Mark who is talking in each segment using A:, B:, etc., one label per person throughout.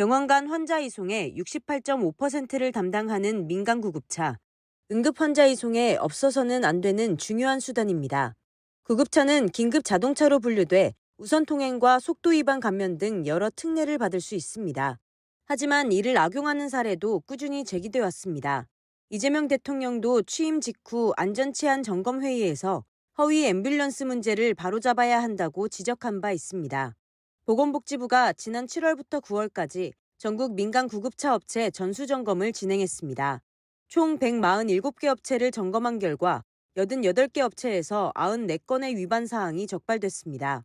A: 병원 간 환자 이송의 68.5%를 담당하는 민간 구급차. 응급 환자 이송에 없어서는 안 되는 중요한 수단입니다. 구급차는 긴급 자동차로 분류돼 우선 통행과 속도 위반 감면 등 여러 특례를 받을 수 있습니다. 하지만 이를 악용하는 사례도 꾸준히 제기돼 왔습니다. 이재명 대통령도 취임 직후 안전치안 점검 회의에서 허위 앰뷸런스 문제를 바로잡아야 한다고 지적한 바 있습니다. 보건복지부가 지난 7월부터 9월까지 전국 민간 구급차 업체 전수 점검을 진행했습니다. 총 147개 업체를 점검한 결과 88개 업체에서 94건의 위반 사항이 적발됐습니다.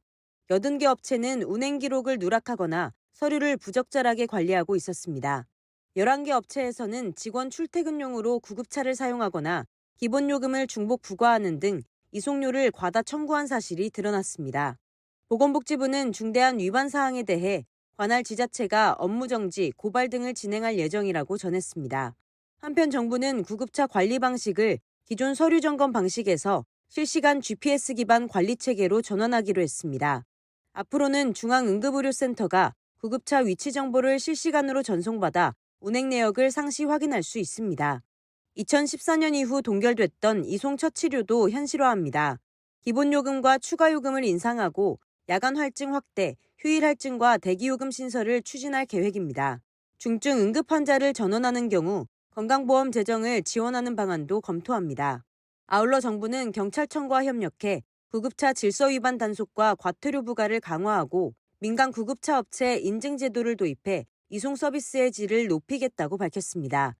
A: 80개 업체는 운행 기록을 누락하거나 서류를 부적절하게 관리하고 있었습니다. 11개 업체에서는 직원 출퇴근용으로 구급차를 사용하거나 기본 요금을 중복 부과하는 등 이송료를 과다 청구한 사실이 드러났습니다. 보건복지부는 중대한 위반 사항에 대해 관할 지자체가 업무 정지, 고발 등을 진행할 예정이라고 전했습니다. 한편 정부는 구급차 관리 방식을 기존 서류 점검 방식에서 실시간 GPS 기반 관리 체계로 전환하기로 했습니다. 앞으로는 중앙응급의료센터가 구급차 위치 정보를 실시간으로 전송받아 운행 내역을 상시 확인할 수 있습니다. 2014년 이후 동결됐던 이송 처치료도 현실화합니다. 기본 요금과 추가 요금을 인상하고 야간 할증 확대, 휴일 할증과 대기 요금 신설을 추진할 계획입니다. 중증 응급 환자를 전원하는 경우 건강보험 재정을 지원하는 방안도 검토합니다. 아울러 정부는 경찰청과 협력해 구급차 질서 위반 단속과 과태료 부과를 강화하고 민간 구급차 업체 인증 제도를 도입해 이송 서비스의 질을 높이겠다고 밝혔습니다.